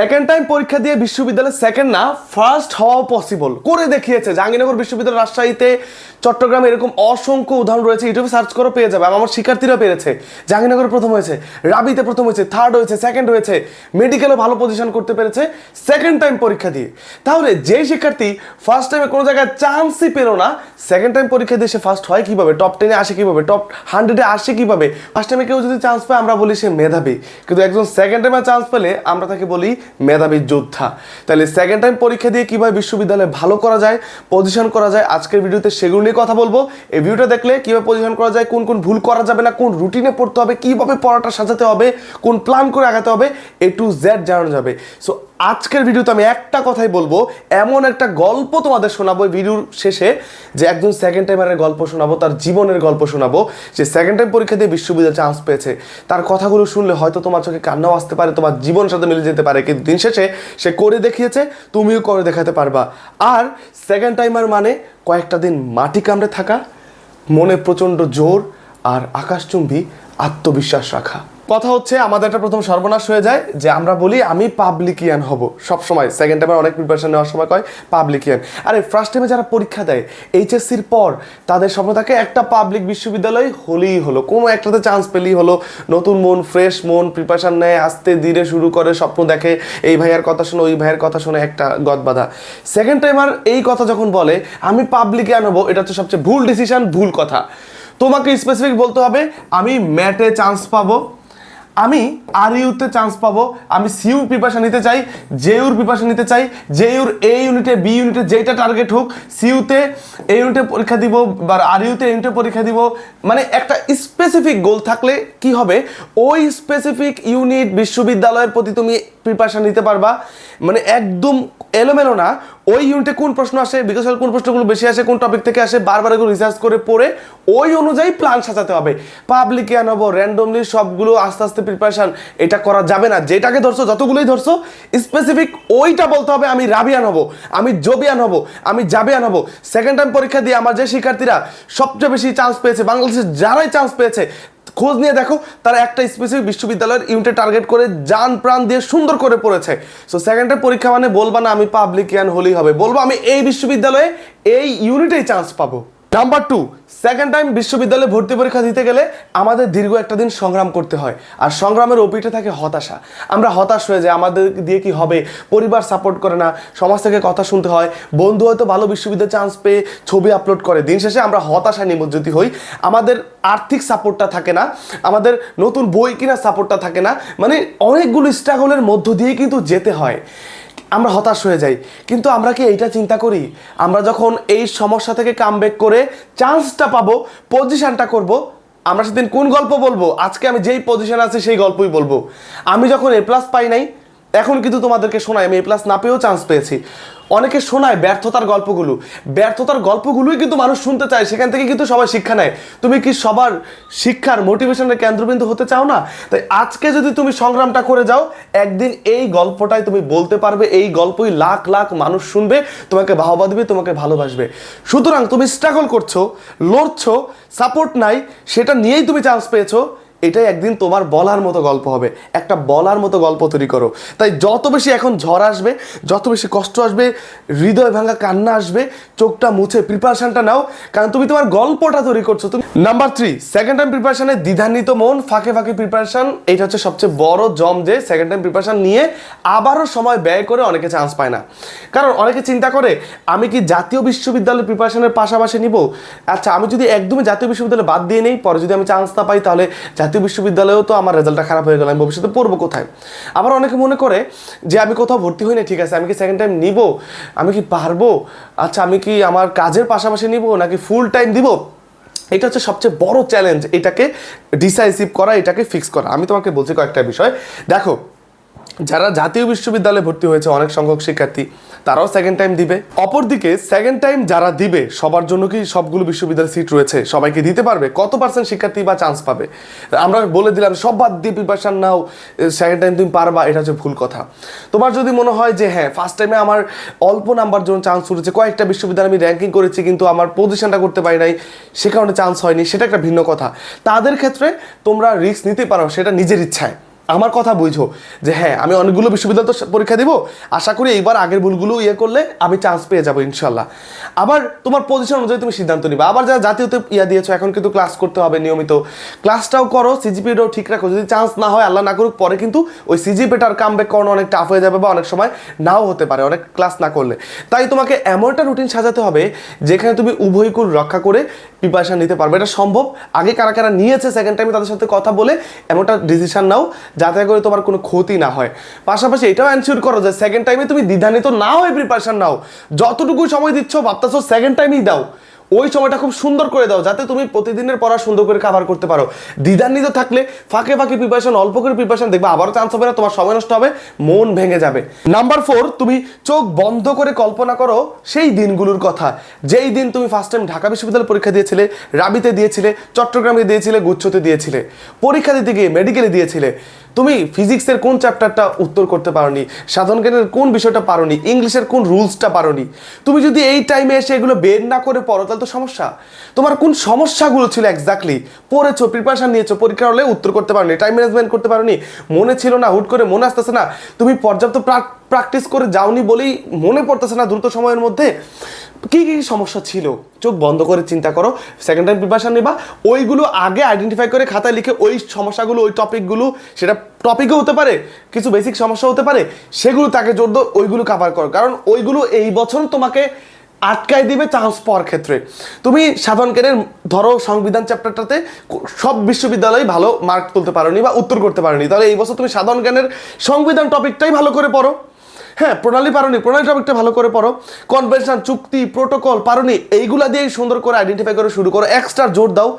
Second time পরীক্ষা দিয়ে বিশ্ববিদ্যালয়ে সেকেন্ড না ফার্স্ট হওয়াও পসিবল করে দেখিয়েছে, জাহাঙ্গীরনগর বিশ্ববিদ্যালয় রাজশাহীতে চট্টগ্রামে এরকম অসংখ্য উদাহরণ রয়েছে ইউটিউবে সার্চ করে পেয়ে যাবে। আমার শিক্ষার্থীরা পেরেছে, জাহাঙ্গীরনগরে প্রথম হয়েছে, রাবিতে প্রথম হয়েছে থার্ড হয়েছে সেকেন্ড হয়েছে মেডিকেলে ভালো পজিশন করতে পেরেছে সেকেন্ড টাইম পরীক্ষা দিয়ে। তাহলে যে শিক্ষার্থী ফার্স্ট টাইমে কোনো জায়গায় চান্সই পেল না সেকেন্ড টাইম পরীক্ষা দিয়ে সে ফার্স্ট হয় কীভাবে? টপ টেনে আসে কীভাবে? টপ হান্ড্রেডে আসে কীভাবে? ফার্স্ট টাইমে কেউ যদি চান্স পায়, আমরা বলি সে মেধাবী। কিন্তু একজন সেকেন্ড টাইমে চান্স পেলে আমরা তাকে বলি মেধাবী যোদ্ধা। তাহলে সেকেন্ড টাইম পরীক্ষা দিয়ে কীভাবে বিশ্ববিদ্যালয়ে ভালো করা যায় পজিশন করা যায়, আজকের ভিডিওতে সেগুলো নিয়ে কথা বলব। এই ভিডিওটা দেখলে কীভাবে পজিশন করা যায়, কোন কোন ভুল করা যাবে না, কোন রুটিনে পড়তে হবে, কীভাবে পড়াটা সাজাতে হবে, কোন প্ল্যান করে আগাতে হবে এ টু জেড জানানো যাবে। সো আজকের ভিডিওতে আমি একটা কথাই বলব। এমন একটা গল্প তোমাদের শোনাবো ভিডিওর শেষে, যে একজন সেকেন্ড টাইমারের গল্প শোনাবো, তার জীবনের গল্প শোনাবো, যে সেকেন্ড টাইম পরীক্ষা দিয়ে বিশ্ববিদ্যালয় চান্স পেয়েছে। তার কথাগুলো শুনলে হয়তো তোমার চোখে কান্নাও আসতে পারে, তোমার জীবন সাথে মিলে যেতে পারে, কিন্তু দিন শেষে সে করে দেখিয়েছে, তুমিও করে দেখাতে পারবা। আর সেকেন্ড টাইমার মানে কয়েকটা দিন মাটি কামড়ে থাকা, মনে প্রচণ্ড জোর আর আকাশচুম্বী আত্মবিশ্বাস রাখা। কথা হচ্ছে, আমাদের একটা প্রথম সর্বনাশ হয়ে যায়, যে আমরা বলি, আমি পাবলিকিয়ান হব। সব সময় সেকেন্ড টাইমে অনেক প্রিপারেশন নেওয়ার সময় কয় পাবলিকিয়ান আরে ফার্স্ট টাইমে যারা পরীক্ষা দেয় এইচএসসির পর, তাদের স্বপ্ন থাকে, একটা পাবলিক বিশ্ববিদ্যালয় হলেই হলো। কোনো একটাতে চান্স পেলেই হলো। নতুন মন ফ্রেশ মন প্রিপারেশন নেয়, আস্তে ধীরে শুরু করে, স্বপ্ন দেখে, এই ভাইয়ার কথা শুনে, ওই ভাইয়ের কথা শুনে একটা গদ বাঁধা সেকেন্ড টাইমার এই কথা যখন বলে, আমি পাবলিকিয়ান হব, এটা হচ্ছে সবচেয়ে ভুল ডিসিশন ভুল কথা। তোমাকে স্পেসিফিক বলতে হবে, আমি ম্যাটে চান্স পাবো। আমি আর ইউতে চান্স পাবো, আমি সিউ প্রিপারেশন নিতে চাই, জেইউর প্রিপারেশন নিতে চাই, জেইউর এ ইউনিটে বি ইউনিটে যেটা টার্গেট হোক সিউতে এ ইউনিটে পরীক্ষা দিব, বা আর ইউতে ইউনিটে পরীক্ষা দিব। মানে একটা স্পেসিফিক গোল থাকলে কি হবে? ওই স্পেসিফিক ইউনিট বিশ্ববিদ্যালয়ের প্রতি তুমি প্রিপারেশন নিতে পারবা। মানে একদম এলোমেলো না। ওই ইউনিটে কোন প্রশ্ন আসে বিকশাল কোন প্রশ্নগুলো বেশি আসে, কোন টপিক থেকে আসে, বারবার এগুলো রিসার্চ করে পড়ে ওই অনুযায়ী প্ল্যান সাজাতে হবে। পাবলিকে আনব র্যান্ডমলি সবগুলো আস্তে আস্তে প্রিপারেশন এটা করা যাবে না। যেটাকে ধরছো, যতগুলোই ধরছো স্পেসিফিক ওইটা বলতে হবে, আমি রাবিয়ান হব আমি জবিয়ান হব আমি জাবিয়ান হব সেকেন্ড টাইম পরীক্ষা দিয়ে আমার যে শিক্ষার্থীরা সবচেয়ে বেশি চান্স পেয়েছে বাংলাদেশে যারাই চান্স পেয়েছে খোঁজ নিয়ে দেখো, তারা একটা স্পেসিফিক বিশ্ববিদ্যালয়ের ইউনিটে টার্গেট করে যান প্রাণ দিয়ে সুন্দর করে পড়েছে। সো সেকেন্ডের পরীক্ষা মানে বলবা না আমি পাবলিক পাবলিকিয়ান হলেই হবে। বলব আমি এই বিশ্ববিদ্যালয়ে এই ইউনিটেই চান্স পাবো। নাম্বার টু সেকেন্ড টাইম বিশ্ববিদ্যালয়ে ভর্তি পরীক্ষা দিতে গেলে আমাদের দীর্ঘ একটা দিন সংগ্রাম করতে হয়। আর সংগ্রামের ওপিঠে থাকে হতাশা। আমরা হতাশ হয়ে যাই, আমাদের দিয়ে কি হবে? পরিবার সাপোর্ট করে না, সমাজ থেকে কথা শুনতে হয়। বন্ধু হয়তো ভালো বিশ্ববিদ্যালয়ে চান্স পেয়ে ছবি আপলোড করে। দিন শেষে আমরা হতাশায় নিমজ্জিত হই। আমাদের আর্থিক সাপোর্টটা থাকে না, আমাদের নতুন বই কেনার সাপোর্টটা থাকে না। মানে অনেকগুলো স্ট্রাগলের মধ্য দিয়ে কিন্তু যেতে হয়। আমরা হতাশ হয়ে যাই। কিন্তু আমরা কি এইটা চিন্তা করি? আমরা যখন এই সমস্যা থেকে কামব্যাক করে চান্সটা পাবো পজিশানটা করব, আমরা সেদিন কোন গল্প বলব? আজকে আমি যেই পজিশন আছে, সেই গল্পই বলব। আমি যখন এ প্লাস পাই নাই এখন কিন্তু তোমাদেরকে শোনাই, আমি এ প্লাস না পেয়েও চান্স পেয়েছি। অনেকে শোনায় ব্যর্থতার গল্পগুলো। ব্যর্থতার গল্পগুলোই কিন্তু মানুষ শুনতে চায়, সেখান থেকে কিন্তু সবাই শিক্ষা নেয়। তুমি কি সবার শিক্ষার মোটিভেশনের কেন্দ্রবিন্দু হতে চাও না? তাই আজকে যদি তুমি সংগ্রামটা করে যাও, একদিন এই গল্পটাই তুমি বলতে পারবে, এই গল্পই লাখ লাখ মানুষ শুনবে, তোমাকে বাহবা দিবে, তোমাকে ভালোবাসবে। সুতরাং তুমি স্ট্রাগল করছ, লড়ছো সাপোর্ট নাই, সেটা নিয়েই তুমি চান্স পেয়েছ। এটাই একদিন তোমার বলার মতো গল্প হবে। একটা বলার মতো গল্প তৈরি করো। তাই যত বেশি এখন ঝড় আসবে, যত বেশি কষ্ট আসবে, হৃদয় ভাঙা কান্না আসবে, চোখটা মুছে প্রিপারেশনটা নাও, কারণ তুমি তোমার গল্পটা তৈরি করছ। তুমি নাম্বার থ্রি সেকেন্ড টাইম প্রিপারেশনে দ্বিধান্বিত মন, ফাঁকে ফাঁকে প্রিপারেশন এটা হচ্ছে সবচেয়ে বড় জম যে সেকেন্ড টাইম প্রিপারেশন নিয়ে আবারও সময় ব্যয় করে অনেকে চান্স পায় না। কারণ অনেকে চিন্তা করে, আমি কি জাতীয় বিশ্ববিদ্যালয় প্রিপারেশানের পাশাপাশি নিব? আচ্ছা আমি যদি একদমই জাতীয় বিশ্ববিদ্যালয় বাদ দিয়ে নেই, পরে যদি আমি চান্স না পাই, তাহলে জাতীয় বিশ্ববিদ্যালয়েও তো আমার রেজাল্টটা খারাপ হয়ে গেল, আমি ভবিষ্যতে পড়ব কোথায়? আবার অনেকে মনে করে যে আমি কোথাও ভর্তি হই না ঠিক আছে, আমি কি সেকেন্ড টাইম নিব? আমি কি পারব? আচ্ছা আমি কি আমার কাজের পাশাপাশি নিব নাকি ফুল টাইম দিব? এটা হচ্ছে সবচেয়ে বড় চ্যালেঞ্জ এটাকে ডিসাইসিভ করা, এটাকে ফিক্স করা। আমি তোমাকে বলছি কয়েকটা বিষয়। দেখো, যারা জাতীয় বিশ্ববিদ্যালয়ে ভর্তি হয়েছে, অনেক সংখ্যক শিক্ষার্থী তারাও সেকেন্ড টাইম দিবে। অপরদিকে সেকেন্ড টাইম যারা দিবে, সবার জন্য কি সবগুলো বিশ্ববিদ্যালয় সিট রয়েছে? সবাইকে দিতে পারবে? কত পার্সেন্ট শিক্ষার্থী বা চান্স পাবে? আমরা বলে দিলাম, সব বাদ দিয়ে প্রিপারেশন নাও সেকেন্ড টাইম তুমি পারবা, এটা হচ্ছে ভুল কথা। তোমার যদি মনে হয় যে হ্যাঁ ফার্স্ট টাইমে আমার অল্প নাম্বার জন্য চান্স উঠেছে, কয়েকটা বিশ্ববিদ্যালয় আমি র্যাঙ্কিং করেছি, কিন্তু আমার পজিশনটা করতে পারি নাই, সে কারণে চান্স হয়নি, সেটা একটা ভিন্ন কথা। তাদের ক্ষেত্রে তোমরা রিস্ক নিতে পারো, সেটা নিজের ইচ্ছায়। আমার কথা বুঝো যে হ্যাঁ আমি অনেকগুলো বিশ্ববিদ্যালয় তো পরীক্ষা দিব। আশা করি এইবার আগের ভুলগুলো ইয়ে করলে আমি চান্স পেয়ে যাব ইনশাল্লাহ। আবার তোমার পজিশন অনুযায়ী তুমি সিদ্ধান্ত নিবে। আবার যারা জাতীয়তে ইয়া দিয়েছ, এখন কিন্তু ক্লাস করতে হবে নিয়মিত। ক্লাসটাও করো সিজিপিটাও ঠিক রাখো। যদি চান্স না হয়, আল্লাহ না করুক, পরে কিন্তু ওই সিজিপিটার কাম ব্যাক করানো অনেক টাফ হয়ে যাবে বা অনেক সময় নাও হতে পারে, অনেক ক্লাস না করলে। তাই তোমাকে এমন একটা রুটিন সাজাতে হবে যেখানে তুমি উভয় কুল রক্ষা করে প্রিপারেশন নিতে পারবে। এটা সম্ভব। আগে কারা কারা নিয়েছে সেকেন্ড টাইমে তাদের সাথে কথা বলে এমনটা ডিসিশন নাও যাতে করে তোমার কোনো ক্ষতি না হয়। পাশাপাশি এটাও এনশিওর করো যে সেকেন্ড টাইমে তুমি দ্বিধান্বিত না হয়ে প্রিপারেশন নাও। যতটুকু সময় দিচ্ছ, ভাবতেছো সেকেন্ড টাইমেই দাও। ওই সময়টা খুব সুন্দর করে দাও, যাতে তুমি প্রতিদিনের পড়া সুন্দর করে কাভার করতে পারো। দ্বিধান্বিত থাকলে ফাঁকে ফাঁকে প্রিপারেশন অল্প করে প্রিপারেশন দেখবে, আবারও চান্স হবে না, তোমার সময় নষ্ট হবে, মন ভেঙে যাবে। নাম্বার ফোর তুমি চোখ বন্ধ করে কল্পনা করো সেই দিনগুলোর কথা। যেই দিন তুমি ফার্স্ট টাইম ঢাকা বিশ্ববিদ্যালয় পরীক্ষা দিয়েছিলে, রাবিতে দিয়েছিলে, চট্টগ্রামে দিয়েছিলে, গুচ্ছতে দিয়েছিলে। পরীক্ষা দিতে গিয়ে মেডিকেলে দিয়েছিলে। তুমি ফিজিক্সের কোন চ্যাপ্টারটা উত্তর করতে পারোনি? সাধারণ জ্ঞানের কোন বিষয়টা পারোনি? ইংলিশের কোন রুলসটা পারোনি? তুমি যদি এই টাইমে এসে এগুলো বের না করে পড়ো, তাহলে তো সমস্যা। তোমার কোন সমস্যাগুলো ছিল এক্স্যাক্টলি পড়েছো প্রিপারেশন নিয়েছো পরীক্ষা হলে উত্তর করতে পারোনি টাইম ম্যানেজমেন্ট করতে পারোনি, মনে ছিল না, হুট করে মনে আসতেছে না। তুমি পর্যাপ্ত প্রাক প্র্যাকটিস করে যাওনি বলেই মনে পড়তেছে না দ্রুত সময়ের মধ্যে। কি কি সমস্যা ছিল? চোখ বন্ধ করে চিন্তা করো সেকেন্ড টাইম প্রিপারেশান নিবা, ওইগুলো আগে আইডেন্টিফাই করে খাতায় লিখে ওই সমস্যাগুলো, ওই টপিকগুলো সেটা টপিকও হতে পারে, কিছু বেসিক সমস্যা হতে পারে, সেগুলো তাকে জোর দাও ওইগুলো কাভার করো। কারণ ওইগুলো এই বছর তোমাকে আটকায় দিবে চান্স পাওয়ার ক্ষেত্রে। তুমি সাধারণ জ্ঞানের ধরো সংবিধান চ্যাপ্টারটাতে সব বিশ্ববিদ্যালয়ে ভালো মার্ক তুলতে পারোনি বা উত্তর করতে পারোনি। তাহলে এই বছর তুমি সাধারণ জ্ঞানের সংবিধান টপিকটাই ভালো করে পড়ো। হ্যাঁ প্রণালী পারোনি প্রণালী টপিকটা ভালো করে পড়ো। কনভেনশন চুক্তি প্রোটোকল পারোনি এইগুলা দিয়েই সুন্দর করে আইডেন্টিফাই করে, শুরু করো। এক্সট্রা জোর দাও।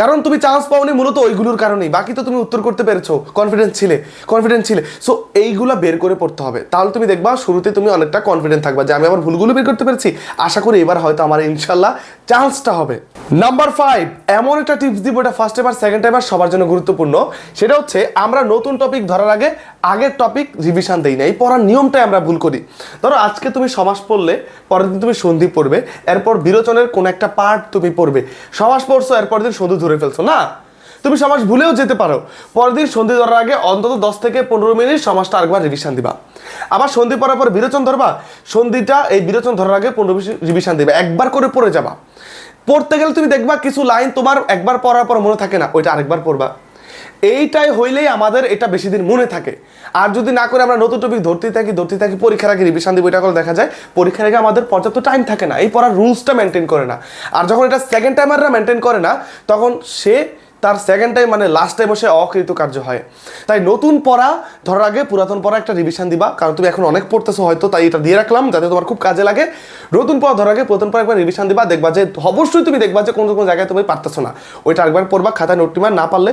কারণ তুমি চান্স পাওনি মূলত ওইগুলোর কারণেই। বাকি তো তুমি উত্তর করতে পেরেছ। কনফিডেন্স ছিলে কনফিডেন্স ছিলে। সো এইগুলা বের করে পড়তে হবে। তাহলে তুমি দেখবা শুরুতে তুমি অনেকটা কনফিডেন্ট থাকবা যে আমি আমার ভুলগুলো বের করতে পেরেছি। আশা করি এবার হয়তো আমার ইনশাল্লাহ চান্সটা হবে। নাম্বার ফাইভ এমন একটা টিপস দিব, এটা ফার্স্ট টাইম আর সেকেন্ড টাইম সবার জন্য গুরুত্বপূর্ণ। সেটা হচ্ছে, আমরা নতুন টপিক ধরার আগে আগের টপিক রিভিশন দেই না এই পড়ার নিয়মটাই আমরা ভুল করি। ধরো আজকে তুমি সমাস পড়লে, পরের দিন তুমি সন্ধি পড়বে, এরপর বিরোচনের কোন একটা পার্ট তুমি পড়বে। সমাস পড়ছো, এরপর দিন সন্ধি ধরে ফেলছো, না? তুমি সমাজ ভুলেও যেতে পারো। পরের দিন সন্ধি ধরার আগে অন্তত দশ থেকে পনেরো মিনিট সমাজটা আরেকবার রিভিশন দিবা। আবার সন্ধি পড়ার পর বিরোচন ধরবা, সন্ধিটা এই বিরোচন ধরার আগে পনেরো মিনিট রিভিশন দিবা, একবার করে পড়ে যাবা। পড়তে গেলে তুমি দেখবা কিছু লাইন তোমার একবার পড়ার পর মনে থাকে না, ওইটা আরেকবার পড়বা। এইটাই হইলেই আমাদের এটা বেশি দিন মনে থাকে। আর যদি না করে আমরা নতুন টপিক ধরতে থাকি ধরতে থাকি, পরীক্ষার আগে রিভিশন দিব, এটা করে দেখা যায়, পরীক্ষার আগে আমাদের পর্যাপ্ত টাইম থাকে না। এই পড়ার রুলসটা মেনটেন করে না। আর যখন এটা সেকেন্ড টাইমাররা মেনটেন করে না, তখন সে তার সেকেন্ড টাইম মানে লাস্ট টাইম বসে অকৃতকার্য হয়। তাই নতুন পড়া ধরার আগে পুরাতন পড়া একটা রিভিশন দিবা, কারণ তুমি এখন অনেক পড়তেছো হয়তো, তাই এটা দিয়ে রাখলাম, যাতে তোমার খুব কাজে লাগে। নতুন পড়া ধরার আগে পুরাতন পড়া একবার রিভিশন দিবা, দেখবা যে অবশ্যই তুমি দেখবা যে কোনো কোনো জায়গায় তুমি পারতেছো না। ওইটা একবার পড়বা, খাতায় নোট টিমার না পারলে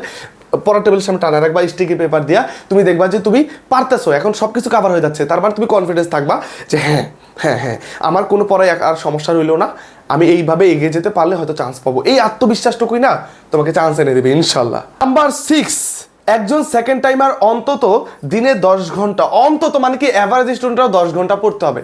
পড়ার টেবিলের সামনে টানা রাখবা স্টিকি পেপার দিয়া। তুমি দেখবা যে তুমি পারতেছো, এখন সব কিছু কাভার হয়ে যাচ্ছে। তারপর তুমি কনফিডেন্স থাকবা যে হ্যাঁ হ্যাঁ হ্যাঁ আমার কোনো পড়ায় আর সমস্যা রইল না। আমি এইভাবে এগিয়ে যেতে পারলে হয়তো চান্স পাবো। এই আত্মবিশ্বাসটুকুই না তোমাকে চান্স এনে দেবে, ইনশাল্লাহ। নাম্বার সিক্স একজন সেকেন্ড টাইমার অন্তত দিনে দশ ঘণ্টা, অন্তত মানে কি অ্যাভারেজ স্টুডেন্টরা দশ ঘণ্টা পড়তে হবে।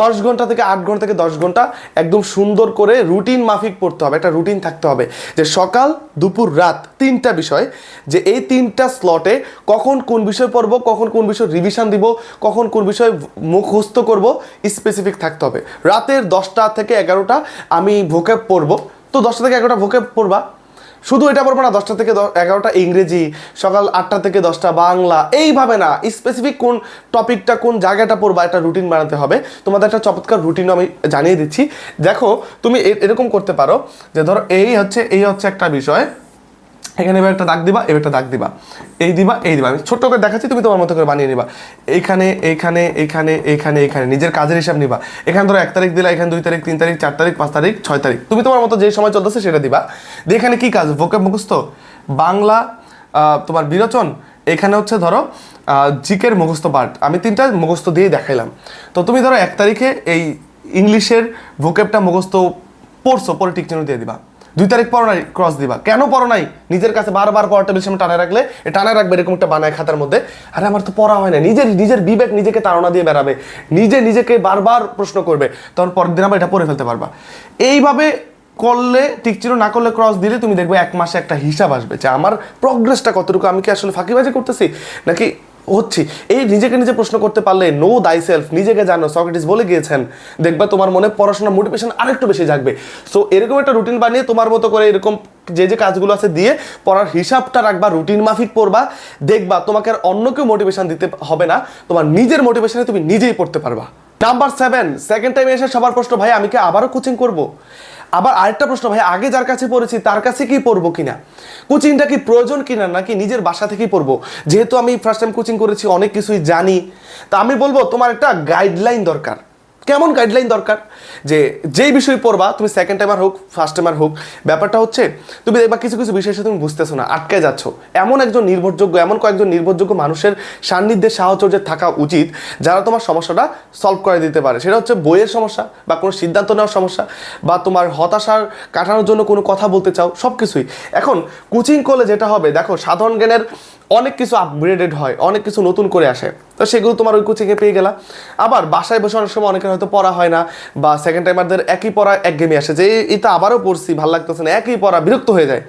দশ ঘণ্টা থেকে আট ঘণ্টা থেকে দশ ঘণ্টা একদম সুন্দর করে রুটিন মাফিক পড়তে হবে, একটা রুটিন থাকতে হবে। যে সকাল, দুপুর, রাত তিনটা বিষয়, যে এই তিনটা স্লটে কখন কোন বিষয় পড়ব, কখন কোন বিষয় রিভিশন দিব, কখন কোন বিষয় মুখস্থ করব স্পেসিফিক থাকতে হবে। রাতের দশটা থেকে এগারোটা আমি ভোকে পড়ব। তো দশটা থেকে এগারোটা ভোকে পড়বা। শুধু এটা পড়ব না, দশটা থেকে এগারোটা ইংরেজি, সকাল আটটা থেকে দশটা বাংলা, এইভাবে না স্পেসিফিক কোন টপিকটা কোন জায়গাটা পড়বা, একটা রুটিন বানাতে হবে। তোমাদের একটা চমৎকার রুটিন আমি জানিয়ে দিচ্ছি। দেখো, তুমি এরকম করতে পারো যে ধরো এই হচ্ছে এই হচ্ছে একটা বিষয়। এখানে এবার একটা দাগ দিবা, এবার একটা দাগ দিবা। এই দিবা এই দিবা। আমি ছোট্ট করে দেখাচ্ছি, তুমি তোমার মতো করে বানিয়ে নিবা। এইখানে এইখানে এইখানে এইখানে এইখানে, নিজের কাজের হিসাব নিবা। এখানে ধরো এক তারিখ দিলা, এখানে দুই তারিখ, তিন তারিখ, চার তারিখ, পাঁচ তারিখ, ছয় তারিখ। তুমি তোমার মতো যে সময় চলতেছে সেটা দিবা। দিয়ে এখানে কি কাজ? ভোকে মুখস্থ। বাংলা তোমার বিরোচন। এখানে হচ্ছে ধরো জিকের মুখস্থ পার্ট আমি তিনটা মুখস্থ দিয়ে দেখাইলাম। তো তুমি ধরো এক তারিখে এই ইংলিশের ভোকেপটা মুখস্থ পড়ছো, পরে টিক দিয়ে দিবা। দুই তারিখ পড়ো নাই ক্রস দিবা। কেন পড়ো নাই? নিজের কাছে বারবার পড়া টেবিল সামনে টানা রাখলে, এ টানা রাখবে এরকম একটা বানায় খাতার মধ্যে। আরে আমার তো পড়া হয় না। নিজের নিজের বিবেক নিজেকে তাড়না দিয়ে বেড়াবে। নিজে নিজেকে বারবার প্রশ্ন করবে। তখন পরের দিন আবার এটা পড়ে ফেলতে পারবা। এইভাবে করলে টিক চিহ্ন না করলে ক্রস দিলে তুমি দেখবে এক মাসে একটা হিসাব আসবে যে আমার প্রগ্রেসটা কতটুকু, আমি কি আসলে ফাঁকিবাজি করতেছি? নাকি হচ্ছি। এই নিজেকে নিজে প্রশ্ন করতে পারলে নো দাই সেলফ নিজেকে জানো। সক্রেটিস বলে গিয়েছেন, দেখবা, তোমার মনে পড়াশোনার মোটিভেশন আরেকটু বেশি জাগবে। সো এরকম একটা রুটিন বানিয়ে তোমার মতো করে এরকম যে যে কাজগুলো আছে দিয়ে পড়ার হিসাবটা রাখবা রুটিন মাফিক পড়বা। দেখবা, তোমাকে আর অন্য কেউ মোটিভেশন দিতে হবে না। তোমার নিজের মোটিভেশনে তুমি নিজেই পড়তে পারবা। নাম্বার সেভেন সেকেন্ড টাইমে এসে সবার প্রশ্ন, ভাই, আমি কি আবারও কোচিং করব? আবার আরেকটা প্রশ্ন, ভাই, আগে যার কাছে পড়েছি, তার কাছে কি পড়ব কিনা? কোচিংটা কি প্রয়োজন কিনা, নাকি নিজের বাসা থেকেই পড়ব? যেহেতু আমি ফার্স্ট টাইম কোচিং করেছি, অনেক কিছুই জানি। তা আমি বলব, তোমার একটা গাইডলাইন দরকার। কেমন গাইডলাইন দরকার? যে যেই বিষয় পড়বা, তুমি সেকেন্ড টাইমার হোক ফার্স্ট টাইমার হোক, ব্যাপারটা হচ্ছে তুমি দেখবা কিছু কিছু বিষয় তুমি বুঝতেছো না, আটকে যাচ্ছ। এমন একজন নির্ভরযোগ্য, এমন কয়েকজন নির্ভরযোগ্য মানুষের সান্নিধ্যে সাহচর্যে থাকা উচিত যারা তোমার সমস্যাটা সলভ করে দিতে পারে। সেটা হচ্ছে বইয়ের সমস্যা বা কোনো সিদ্ধান্ত নেওয়ার সমস্যা বা তোমার হতাশার কাটানোর জন্য কোনো কথা বলতে চাও সব কিছুই এখন কোচিং করলে যেটা হবে, দেখো, সাধারণ জ্ঞানের অনেক কিছু আপগ্রেডেড হয়, অনেক কিছু নতুন করে আসে। তো সেগুলো তোমার ওই কোচিংয়ে পেয়ে গেলা। আবার বাসায় বসে অনেক সময় অনেকের হয়তো পড়া হয় না, বা সেকেন্ড টাইমারদের একই পড়া এক গেমে আসে। যে এটা আবারও পড়ছি, ভালো লাগতেছে না, একই পড়া বিরক্ত হয়ে যায়।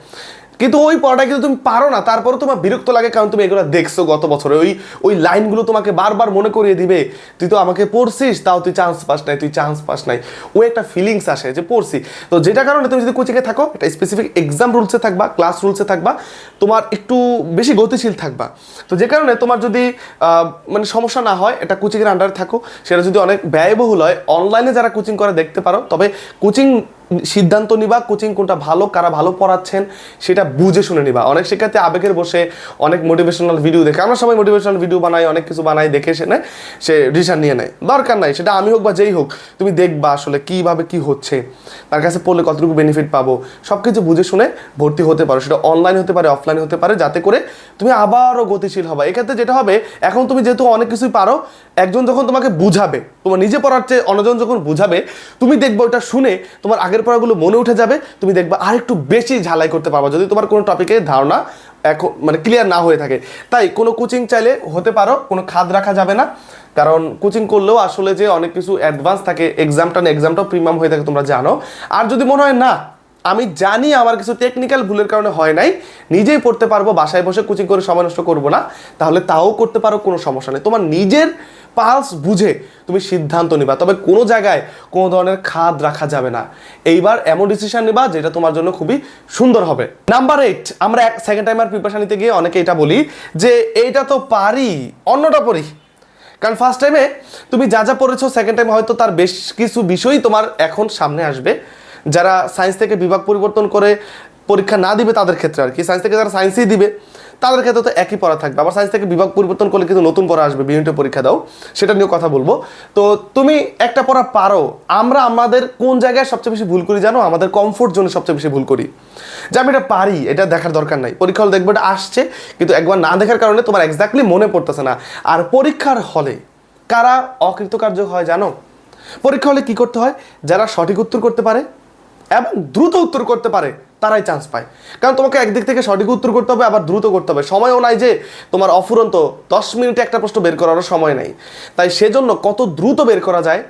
কিন্তু ওই পড়াটা কিন্তু তুমি পারো না। তারপরে তোমার বিরক্ত লাগে, কারণ তুমি এগুলো দেখছ গত বছরে। ওই ওই লাইনগুলো তোমাকে বারবার মনে করিয়ে দিবে, তুই তো আমাকে পড়ছিস, তাও তুই চান্স পাস নাই, তুই চান্স পাস নাই। ওই একটা ফিলিংস আসে যে, পড়ছি। তো যেটা কারণে তুমি যদি কোচিংয়ে থাকো, একটা স্পেসিফিক এক্সাম রুলসে থাকবা ক্লাস রুলসে থাকবা, তোমার একটু বেশি গতিশীল থাকবা। তো যে কারণে তোমার যদি মানে সমস্যা না হয়, এটা কোচিংয়ের আন্ডারে থাকো। সেটা যদি অনেক ব্যয়বহুল হয় অনলাইনে যারা কোচিং করে দেখতে পারো, তবে কোচিং সিদ্ধান্ত নিবা, কোচিং কোনটা ভালো, কারা ভালো পড়াচ্ছেন, সেটা বুঝে শুনে নিবা। অনেক শিক্ষার্থী আবেগের বসে অনেক মোটিভেশনাল ভিডিও দেখে। আমরা সবাই মোটিভেশনাল ভিডিও বানাই, অনেক কিছু বানাই, দেখে সে নেয়, সে ডিসিশন নিয়ে নেয়। দরকার নাই, সেটা আমি হোক বা যেই হোক, তুমি দেখবা আসলে কীভাবে কি হচ্ছে, তার কাছে পড়লে কতটুকু বেনিফিট পাবো সব কিছু বুঝে শুনে ভর্তি হতে পারো। সেটা অনলাইন হতে পারে অফলাইন হতে পারে, যাতে করে তুমি আবারও গতিশীল হবে। এক্ষেত্রে যেটা হবে, এখন তুমি যেহেতু অনেক কিছুই পারো একজন যখন তোমাকে বুঝাবে, তোমার নিজে পড়ার চেয়ে অন্যজন যখন বুঝাবে, তুমি দেখবে ওটা শুনে তোমার আগের পড়াগুলো মনে উঠে যাবে, তুমি দেখবে আর একটু বেশি ঝালাই করতে পারবা। যদি তোমার কোনো টপিকে ধারণা এখন মানে ক্লিয়ার না হয়ে থাকে, তাই কোনো কোচিং চাইলে হতে পারো, কোনো খাদ রাখা যাবে না। কারণ কোচিং করলেও আসলে যে অনেক কিছু অ্যাডভান্স থাকে এক্সামটা না এক্সামটাও প্রিমিয়াম হয়ে থাকে, তোমরা জানো। আর যদি মনে হয় না, আমি জানি আমার কিছু টেকনিক্যাল ভুলের কারণে হয় নাই, নিজেই পড়তে পারব, বাসায় বসে কোচিং করে সময় নষ্ট করব না, তাহলে তাও করতে পারো, কোনো সমস্যা নেই। তোমার নিজের পালস বুঝে তুমি সিদ্ধান্ত নিবা। তবে কোনো জায়গায় কোনো ধরনের খাদ রাখা যাবে না। এইবার এমন ডিসিশন নিবা যেটা তোমার জন্য খুবই সুন্দর হবে। নাম্বার এইট আমরা এক সেকেন্ড টাইমার প্রিপারেশন নিতে গিয়ে অনেকে এটা বলি যে, এইটা তো পারি, অন্যটা পড়ি। কারণ ফার্স্ট টাইমে তুমি যা যা পড়েছো সেকেন্ড টাইম হয়তো তার বেশ কিছু বিষয়ই তোমার এখন সামনে আসবে। যারা সায়েন্স থেকে বিভাগ পরিবর্তন করে পরীক্ষা না দিবে তাদের ক্ষেত্রে আর কি। সায়েন্স থেকে যারা সায়েন্সই দিবে তাদের ক্ষেত্রে তো একই পড়া থাকবে। আবার সায়েন্স থেকে বিভাগ পরিবর্তন করলে কিন্তু নতুন পড়া আসবে বিভিন্ন পরীক্ষা দাও। সেটা নিয়েও কথা বলব। তো তুমি একটা পড়া পারো। আমরা আমাদের কোন জায়গায় সবচেয়ে বেশি ভুল করি জানো? আমাদের কমফোর্ট জোনে সবচেয়ে বেশি ভুল করি। যে আমি এটা পারি, এটা দেখার দরকার নাই। পরীক্ষা হলে দেখব এটা আসছে, কিন্তু একবার না দেখার কারণে তোমার এক্স্যাক্টলি মনে পড়তেছে না। আর পরীক্ষার হলে কারা অকৃতকার্য হয় জানো? পরীক্ষা হলে কি করতে হয়? যারা সঠিক উত্তর করতে পারে এবং দ্রুত উত্তর করতে পারে। তারাই চান্স পায়। কারণ তোমাকে একদিক থেকে সঠিক উত্তর করতে হবে, আবার দ্রুত করতে হবে। সময়ও নাই যে তোমার অফুরন্ত দশ মিনিটে একটা প্রশ্ন বের করারও সময় নাই। তাই সেজন্য কত দ্রুত বের করা যায়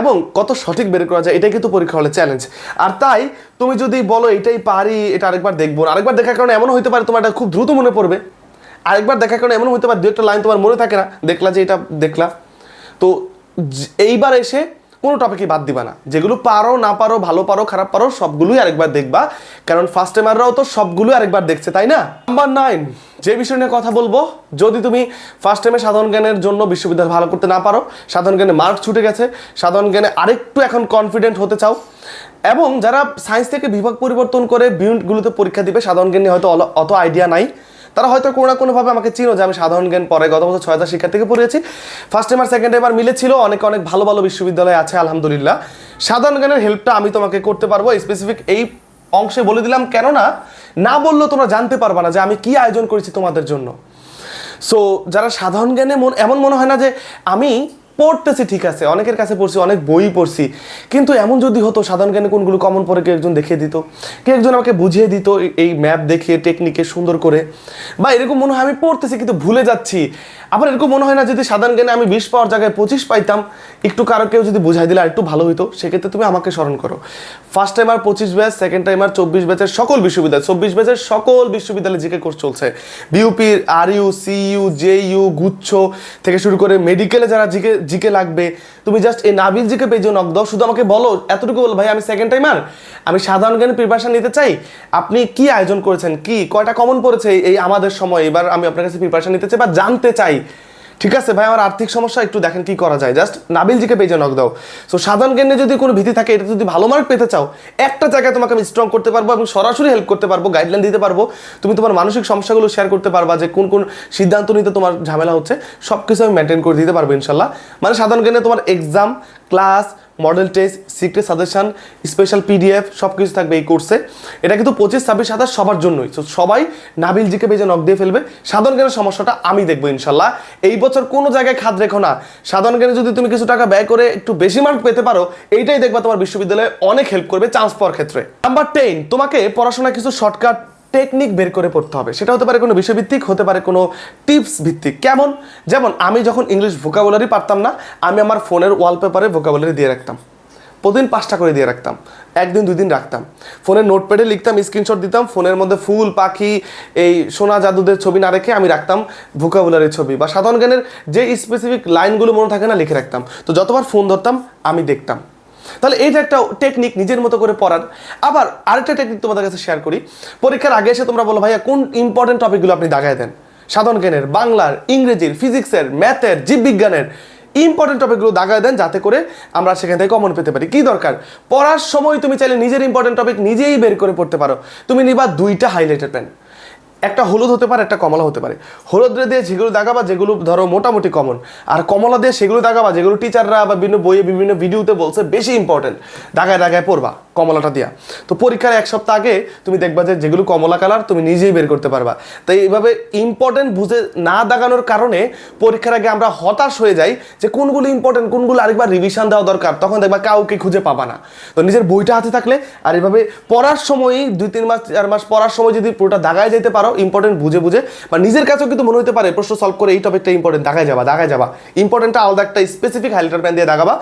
এবং কত সঠিক বের করা যায়, এটাই কিন্তু পরীক্ষা হলে চ্যালেঞ্জ আর তাই তুমি যদি বলো এটাই পারি এটা আরেকবার দেখব। আরেকবার দেখার কারণে এমনও হতে পারে তোমার এটা খুব দ্রুত মনে পড়বে। আরেকবার দেখার কারণে এমন হতে পারে, দু একটা লাইন তোমার মনে থাকে না, দেখলা যে এটা দেখলা। তো এইবার এসে কোনো টপিকই বাদ দিবা না। যেগুলো পারো, না পারো, ভালো পারো, খারাপ পারো, সবগুলোই আরেকবার দেখবা। কারণ ফার্স্ট টাইমাররাও তো সবগুলোই আরেকবার দেখছে, তাই না? নাম্বার নাইন যে বিষয় নিয়ে কথা বলব, যদি তুমি ফার্স্ট টাইমে সাধারণ জ্ঞানের জন্য বিশ্ববিদ্যালয় ভালো করতে না পারো, সাধারণ জ্ঞানে মার্ক ছুটে গেছে, সাধারণ জ্ঞানে আরেকটু এখন কনফিডেন্ট হতে চাও, এবং যারা সায়েন্স থেকে বিভাগ পরিবর্তন করে ইউনিটগুলোতে পরীক্ষা দিবে, সাধারণ জ্ঞানে হয়তো অত আইডিয়া নাই। তারা হয়তো কোনো না কোনোভাবে আমাকে চিনো যে আমি সাধারণ জ্ঞান পরে গত বছর ছয় হাজার শিক্ষা থেকে পড়িয়েছি। ফার্স্ট টাইম আর সেকেন্ড টাইম আর মিলেছিল অনেক অনেক ভালো ভালো বিশ্ববিদ্যালয় আছে, আলহামদুলিল্লাহ। সাধারণ জ্ঞানের হেল্পটা আমি তোমাকে করতে পারব স্পেসিফিক এই অংশে বলে দিলাম। কেননা, না বললেও তোমরা জানতে পারবা না যে আমি কি আয়োজন করেছি তোমাদের জন্য। সো যারা সাধারণ জ্ঞানে মন, এমন মনে হয় না যে আমি পড়তেছি, ঠিক আছে। অনেকের কাছে পড়ছি, অনেক বই পড়ছি। কিন্তু এমন যদি হতো, সাধারণ জ্ঞানে কোনগুলো কমন পরে কেউ একজন দেখিয়ে দিত। কেউ একজন আমাকে বুঝিয়ে দিত এই- ম্যাপ দেখিয়ে টেকনিকে সুন্দর করে। বা এরকম মনে হয় আমি পড়তেছি, কিন্তু ভুলে যাচ্ছি। আবার এরকম মনে হয় না যদি সাধারণ জ্ঞানে আমি বিশ পাওয়ার জায়গায় পঁচিশ পাইতাম, একটু কারও কেউ যদি বুঝাই দিলে আর একটু ভালো হতো সেক্ষেত্রে তুমি আমাকে স্মরণ করো। ফার্স্ট টাইমার পঁচিশ ব্যাচ সেকেন্ড টাইমার চব্বিশ ব্যাচের সকল বিশ্ববিদ্যালয়, চব্বিশ ব্যাচের সকল বিশ্ববিদ্যালয়ে জিকে কোর্স চলছে। বিউপির R U C U J U গুচ্ছ থেকে শুরু করে মেডিকেলে যারা জিকে জিকে লাগবে, তুমি জাস্ট এই নাবিল জিকে পেজে নক শুধু আমাকে বলো, এতটুকু বলো, ভাই, আমি সেকেন্ড টাইমার আমি সাধারণ জ্ঞানে প্রিপারেশন নিতে চাই? আপনি কি আয়োজন করেছেন? কি? কয়টা কমন পড়েছে এই আমাদের সময়? এবার আমি আপনার কাছে প্রিপারেশন নিতে চাই বা জানতে চাই। ঠিক আছে ভাই, আমার আর্থিক সমস্যা, একটু দেখেন কি করা যায়। জাস্ট নাবিলজিকে পেজে নক দাও। সো সাধারণ কেন্দ্রে যদি কোনো ভীতি থাকে, এটা যদি ভালো মার্ক পেতে চাও, একটা জায়গায় তোমাকে আমি স্ট্রং করতে পারব এবং সরাসরি হেল্প করতে পারব গাইডলাইন দিতে পারব। তুমি তোমার মানসিক সমস্যাগুলো শেয়ার করতে পারবা যে কোন কোন সিদ্ধান্ত নিতে তোমার ঝামেলা হচ্ছে। সব কিছু আমি মেনটেন করে দিতে পারব, ইনশাল্লাহ। মানে সাধারণ কেন্দ্রে তোমার exam class, model test, secret suggestion, special PDF সব কিছু থাকবে এই কোর্সে। এটা কিন্তু পঁচিশ, ছাব্বিশ, সাতাশ সবার জন্যই। তো সবাই নাবিল জিকে পেজে নক দিয়ে ফেলবে। সাধারণ জ্ঞানের সমস্যাটা আমি দেখব ইনশাল্লাহ। এই বছর কোনো জায়গায় খাদ রেখো না। সাধারণ জ্ঞানে যদি তুমি কিছু টাকা ব্যয় করে একটু বেশি মার্ক পেতে পারো, এইটাই দেখবা তোমার বিশ্ববিদ্যালয়ে অনেক হেল্প করবে চান্স পাওয়ার ক্ষেত্রে। নাম্বার টেন তোমাকে পড়াশোনা কিছু শর্টকাট টেকনিক বের করে পড়তে হবে। সেটা হতে পারে কোনো বিষয়ভিত্তিক, হতে পারে কোনো টিপস ভিত্তিক। কেমন? যেমন, আমি যখন ইংলিশ ভোকাবুলারি পারতাম না, আমি আমার ফোনের ওয়ালপেপারে ভোকাবুলারি দিয়ে রাখতাম। প্রতিদিন পাঁচটা করে দিয়ে রাখতাম। একদিন দুই দিন রাখতাম। ফোনের নোটপ্যাডে লিখতাম স্ক্রিনশট দিতাম, ফোনের মধ্যে ফুল, পাখি, এই সোনা জাদুদের ছবি না রেখে আমি রাখতাম ভোকাবুলারির ছবি। বা সাধারণ জ্ঞানের যে স্পেসিফিক লাইনগুলো মনে থাকে না, লিখে রাখতাম। তো যতবার ফোন ধরতাম, আমি দেখতাম। তাহলে এইটা একটা টেকনিক নিজের মতো করে পড়ার আবার আরেকটা টেকনিক তোমাদের কাছে শেয়ার করি। পরীক্ষার আগে এসে তোমরা বলো, ভাইয়া, কোন ইম্পর্টেন্ট টপিকগুলো আপনি দাগায় দেন? সাধারণ জ্ঞানের বাংলার, ইংরেজির ফিজিক্সের ম্যাথের জীববিজ্ঞানের ইম্পর্টেন্ট টপিকগুলো দাগায় দেন যাতে করে আমরা সেখান থেকে কমন পেতে পারি। কি দরকার? পড়ার সময় তুমি চাইলে নিজের ইম্পর্টেন্ট টপিক নিজেই বের করে পড়তে পারো। তুমি নিবা দুইটা হাইলাইটেড পেন একটা হলুদ হতে পারে, একটা কমলা হতে পারে। হলুদ দিয়ে যেগুলো দাগাবা যেগুলো ধরো মোটামুটি কমন আর কমলা দিয়ে সেগুলো দাগাবা যেগুলো টিচাররা বা বিভিন্ন বইয়ে বিভিন্ন ভিডিওতে বলছে, বেশি ইম্পর্টেন্ট দাগায় দাগায় পড়বা। কমলাটা দিয়া। তো পরীক্ষার এক সপ্তাহ আগে তুমি দেখবা যে যেগুলো কমলা কালার তুমি নিজেই বের করতে পারবা। তাই এইভাবে ইম্পর্টেন্ট বুঝে না দাগানোর কারণে পরীক্ষার আগে আমরা হতাশ হয়ে যাই যে কোনগুলো ইম্পর্টেন্ট কোনগুলো আরেকবার রিভিশন দেওয়া দরকার। তখন দেখবা কাউকে খুঁজে পাবা না। তো নিজের বইটা হাতে থাকলে আর এভাবে পড়ার সময়ই দুই, তিন মাস, চার মাস পড়ার সময় যদি পুরোটা দাগায় যেতে পারো ইম্পর্টেন্ট বুঝে বুঝে, বা নিজের কাছেও কিন্তু মনে হতে পারে প্রশ্ন সলভ করে এই টপিকটা ইম্পর্টেন্ট দাগায় যাবা দাগায় যাবা। ইম্পর্টেন্টটা আলাদা একটা স্পেসিফিক হাইলাইটার পেন দিয়ে দাগাবা।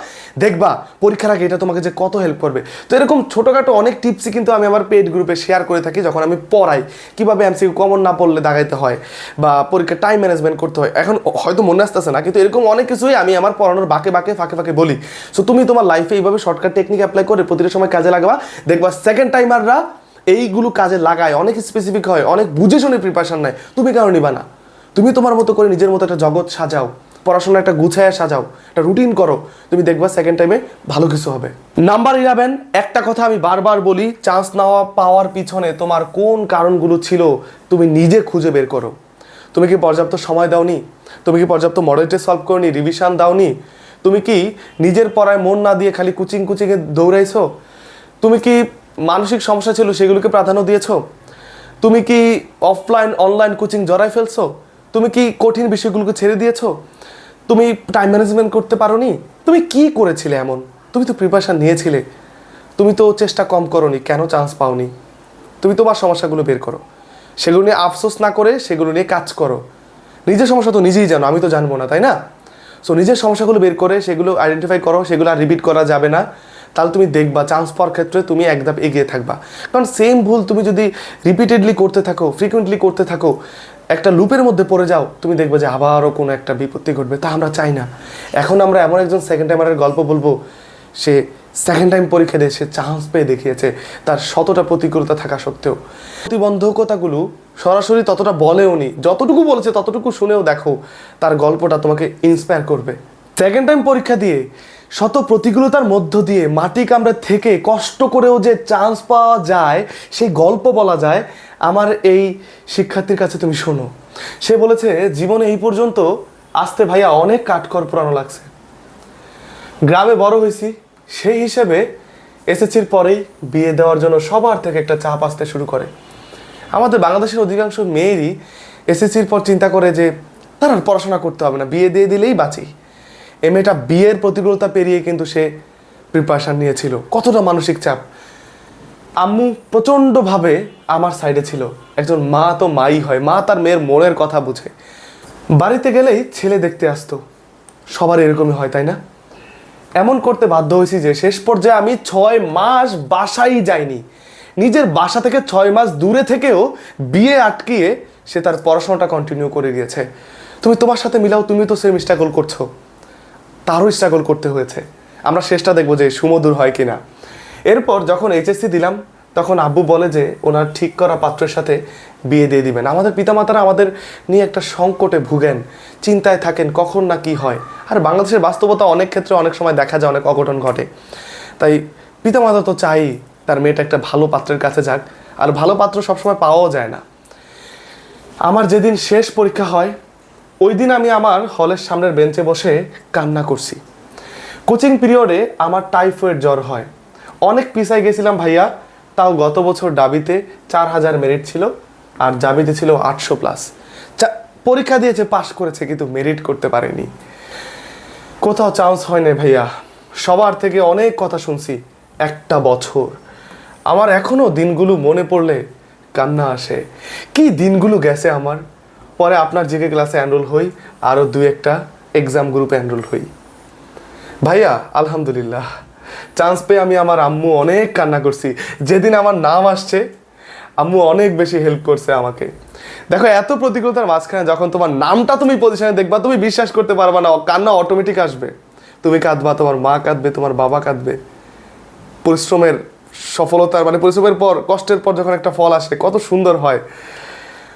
দেখবা পরীক্ষার আগে এটা তোমাকে যে কত হেল্প করবে। তো এরকম ছোটোখাটো অনেক টিপসই কিন্তু আমি আমার পেড গ্রুপে শেয়ার করে থাকি, যখন আমি পড়াই। কীভাবে এমসিকিউ কমন না পড়লে দাগাইতে হয় বা পরীক্ষার টাইম ম্যানেজমেন্ট করতে হয়। এখন হয়তো মনে আসতেছে না, কিন্তু এরকম অনেক কিছুই আমি আমার পড়ানোর বাকে বাকে ফাঁকে ফাঁকে বলি। সো তুমি তোমার লাইফে এইভাবে শর্টকাট টেকনিক অ্যাপ্লাই করে প্রতিটা সময় কাজে লাগাবা। দেখবা সেকেন্ড টাইমাররা এইগুলো কাজে লাগায়, অনেক স্পেসিফিক হয়, অনেক বুঝে শুনে প্রিপারেশন নেয়। তুমি কেন নিবা না। তুমি তোমার মতো করে নিজের মতো একটা জগৎ সাজাও। পড়াশোনা একটা গুছায় সাজাও, একটা রুটিন করো, তুমি দেখবা সেকেন্ড টাইমে ভালো কিছু হবে। নাম্বার ইলেভেন একটা কথা আমি বারবার বলি চান্স নেওয়া পাওয়ার পিছনে তোমার কোন কারণগুলো ছিল, তুমি নিজে খুঁজে বের করো। তুমি কি পর্যাপ্ত সময় দাওনি? তুমি কি পর্যাপ্ত মডেল টেস্ট সলভ করনি রিভিশন দাওনি? তুমি কি নিজের পড়ায় মন না দিয়ে খালি কুচিং কুচিংয়ে দৌড়াইছো? তুমি কি মানসিক সমস্যা ছিল, সেগুলোকে প্রাধান্য দিয়েছ? তুমি কি অফলাইন অনলাইন কোচিং জড়াই ফেলছো? তুমি কি কঠিন বিষয়গুলোকে ছেড়ে দিয়েছ? তুমি টাইম ম্যানেজমেন্ট করতে পারোনি? তুমি কি করেছিলে এমন? তুমি তো প্রিপারেশান নিয়েছিলে। তুমি তো চেষ্টা কম করনি, কেন চান্স পাওনি? তুমি তোমার সমস্যাগুলো বের করো। সেগুলো নিয়ে আফসোস না করে সেগুলো নিয়ে কাজ করো। নিজের সমস্যা তো নিজেই জানো, আমি তো জানব না, তাই না? সো নিজের সমস্যাগুলো বের করে সেগুলো আইডেন্টিফাই করো, সেগুলো আর রিপিট করা যাবে না। তাহলে তুমি দেখবা চান্স পাওয়ার ক্ষেত্রে তুমি একদম এগিয়ে থাকবা। কারণ সেম ভুল তুমি যদি রিপিটেডলি করতে থাকো ফ্রিকুয়েন্টলি করতে থাকো একটা লুপের মধ্যে পড়ে যাও, তুমি দেখবে যে আবারও কোনো একটা বিপত্তি ঘটবে। তা আমরা চাই না। এখন আমরা এমন একজন সেকেন্ড টাইমারের গল্প বলব, সে সেকেন্ড টাইম পরীক্ষা দিয়ে সে চান্স পেয়ে দেখিয়েছে, তার শতটা প্রতিকূলতা থাকা সত্ত্বেও। প্রতিবন্ধকতাগুলো সরাসরি ততটা বলেও নি, যতটুকু বলেছে ততটুকু শুনেও দেখো, তার গল্পটা তোমাকে ইন্সপায়ার করবে। সেকেন্ড টাইম পরীক্ষা দিয়ে শত প্রতিকূলতার মধ্য দিয়ে মাটি কামড়া থেকে কষ্ট করেও যে চান্স পাওয়া যায়, সেই গল্প বলা যায়, আমার এই শিক্ষার্থীর কাছে তুমি শোনো। সে বলেছে, জীবনে এই পর্যন্ত আসতে ভাইয়া অনেক কাঠকর পুরানো লাগছে। গ্রামে বড় হয়েছি, সেই হিসেবে এসএসসির পরেই বিয়ে দেওয়ার জন্য সবার থেকে একটা চাপ আসতে শুরু করে। আমাদের বাংলাদেশের অধিকাংশ মেয়েরই এসএসসির পর চিন্তা করে যে, তার আর পড়াশোনা করতে হবে না, বিয়ে দিয়ে দিলেই বাঁচি। এ মেয়েটা বিয়ের প্রতিকূলতা পেরিয়ে কিন্তু সে প্রিপারেশান নিয়েছিল। কতটা মানসিক চাপ। আম্মু প্রচণ্ডভাবে আমার সাইডে ছিল। একজন মা তো মাই হয়, মা তার মেয়ের মনের কথা বুঝে। বাড়িতে গেলেই ছেলে দেখতে আসতো। সবার এরকমই হয়, তাই না? এমন করতে বাধ্য হয়েছি যে শেষ পর্যায়ে আমি ছয় মাস বাসাই যাইনি। নিজের বাসা থেকে ছয় মাস দূরে থেকেও বিয়ে আটকিয়ে সে তার পড়াশোনাটা কন্টিনিউ করে গিয়েছে। তুমি তোমার সাথে মিলাও, তুমি তো সেম স্ট্রাগল করছ। তারও স্ট্রাগল করতে হয়েছে। আমরা শেষটা দেখব যে সুমধুর হয় কিনা। এরপর যখন এইচএসসি দিলাম, তখন আব্বু বলে যে ওনার ঠিক করা পাত্রের সাথে বিয়ে দিয়ে দিবেন। আমাদের পিতামাতারা আমাদের নিয়ে একটা সংকটে ভুগেন, চিন্তায় থাকেন কখন না কি হয়। আর বাংলাদেশের বাস্তবতা অনেক ক্ষেত্রে অনেক সময় দেখা যায়, অনেক অঘটন ঘটে। তাই পিতামাতা তো চাই তার মেয়েটা একটা ভালো পাত্রের কাছে যাক। আর ভালো পাত্র সবসময় পাওয়াও যায় না। আমার যেদিন শেষ পরীক্ষা হয় ওই দিন আমি আমার হলের সামনের বেঞ্চে বসে কান্না করছি। কোচিং পিরিয়ডে আমার টাইফয়েড জ্বর হয়। অনেক পিছাই গেছিলাম ভাইয়া, তাও গত বছর ডাবিতে চার হাজার মেরিট ছিল আর জাবিতে ছিল আটশো প্লাস। পরীক্ষা দিয়েছে, পাশ করেছে, কিন্তু মেরিট করতে পারেনি। কোথাও চান্স হয় না ভাইয়া। সবার থেকে অনেক কথা শুনছি, একটা বছর। আমার এখনও দিনগুলো মনে পড়লে কান্না আসে। কি দিনগুলো গেছে আমার? পরে আপনার জিকে ক্লাসে এনরোল হই আরও দু একটা এক্সাম গ্রুপে এনরোল হই। ভাইয়া, আলহামদুলিল্লাহ। চান্স পেয়ে আমি আমার আম্মু অনেক কান্না করছি। যেদিন আমার নাম আসছে, আম্মু অনেক বেশি হেল্প করছে আমাকে। দেখো, এত প্রতিকূলতার মাঝখানে যখন তোমার নামটা তুমি পজিশনে দেখবা, তুমি বিশ্বাস করতে পারবা না, কান্না অটোমেটিক আসবে। তুমি কাঁদবা, তোমার মা কাঁদবে, তোমার বাবা কাঁদবে। পরিশ্রমের সফলতার মানে পরিশ্রমের পর, কষ্টের পর যখন একটা ফল আসে, কত সুন্দর হয়।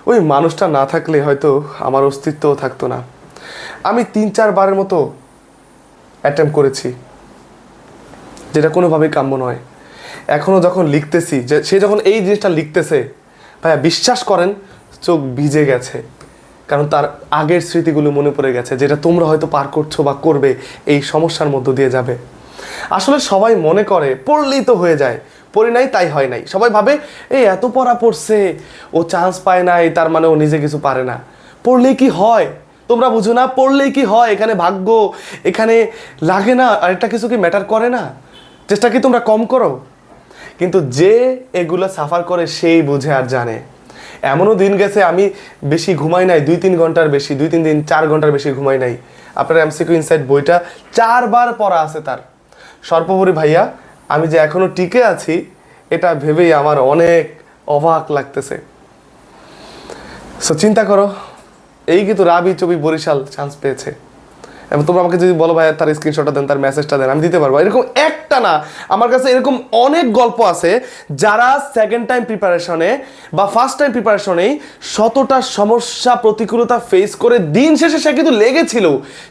ওই মানুষটা না থাকলে হয়তো আমার অস্তিত্বও থাকতো না। আমি তিন চারবারের মতো অ্যাটেম্প করেছি, যেটা কোনোভাবেই কাম্য নয়। এখনও যখন লিখতেছি, যে সে যখন এই জিনিসটা লিখতেছে, ভাইয়া বিশ্বাস করেন, চোখ ভিজে গেছে। কারণ তার আগের স্মৃতিগুলো মনে পড়ে গেছে, যেটা তোমরা হয়তো পার করছ বা করবে, এই সমস্যার মধ্য দিয়ে যাবে। আসলে সবাই মনে করে, পড়লেই তো হয়ে যায়। পড়ি নাই, তাই হয় নাই। সবাই ভাবে, এই এত পড়া পড়ছে, ও চান্স পায় নাই, তার মানে ও নিজে কিছু পারে না। পড়লেই কি হয়? তোমরা বুঝো না, পড়লেই কি হয়? এখানে ভাগ্য, এখানে লাগে না আর একটা কিছু কি ম্যাটার করে না? চেষ্টা কি তোমরা কম করো? কিন্তু যে এগুলো সাফার করে, সেই বুঝে আর জানে। এমনও দিন গেছে, আমি বেশি ঘুমাই নাই দুই তিন ঘণ্টার বেশি দুই তিন দিন, চার ঘণ্টার বেশি ঘুমাই নাই। আপনার এমসিকিউ ইনসাইড বইটা চারবার পড়া আছে তার। সর্বোপরি ভাইয়া আমি যে এখনও টিকে আছি, এটা ভেবেই আমার অনেক অবাক লাগতেছে। সো চিন্তা করো, এই কিন্তু রাবি চবি বরিশাল চান্স পেয়েছে। এবং তোমরা আমাকে যদি বলো ভাই তার স্ক্রিনশটটা দেন, তার মেসেজটা দেন, আমি দিতে পারব। এরকম একটা না, আমার কাছে এরকম অনেক গল্প আছে যারা সেকেন্ড টাইম প্রিপারেশনে বা ফার্স্ট টাইম প্রিপারেশনেই শতটা সমস্যা প্রতিকূলতা ফেস করে দিন শেষে সে কিন্তু লেগেছিল,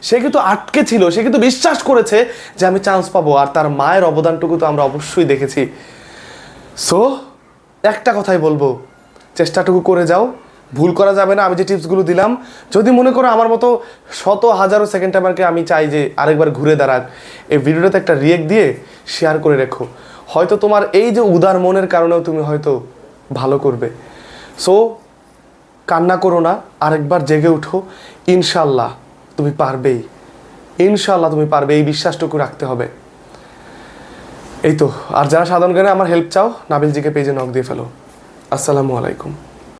সে কিন্তু আটকে ছিল, সে কিন্তু বিশ্বাস করেছে যে আমি চান্স পাবো আর তার মায়ের অবদানটুকু তো আমরা অবশ্যই দেখেছি। সো একটা কথাই বলব, চেষ্টাটুকু করে যাও ভুল করা যাবে না, আমি যে টিপসগুলো দিলাম, যদি মনে করো আমার মতো শত হাজারো সেকেন্ড টাইমারকে আমি চাই যে আরেকবার ঘুরে দাঁড়াক এই ভিডিওটাতে একটা রিয়েক্ট দিয়ে শেয়ার করে রেখো। হয়তো তোমার এই যে উদার মনের কারণেও তুমি হয়তো ভালো করবে। সো কান্না করো না, আরেকবার জেগে উঠো ইনশাল্লাহ তুমি পারবেই। ইনশাল্লাহ তুমি পারবে, এই বিশ্বাসটুকু রাখতে হবে। এই তো, আর যারা সাধারণ জ্ঞানে আমার হেল্প চাও, নাবিলজিকে পেজে নক দিয়ে ফেলো। আসসালামু আলাইকুম।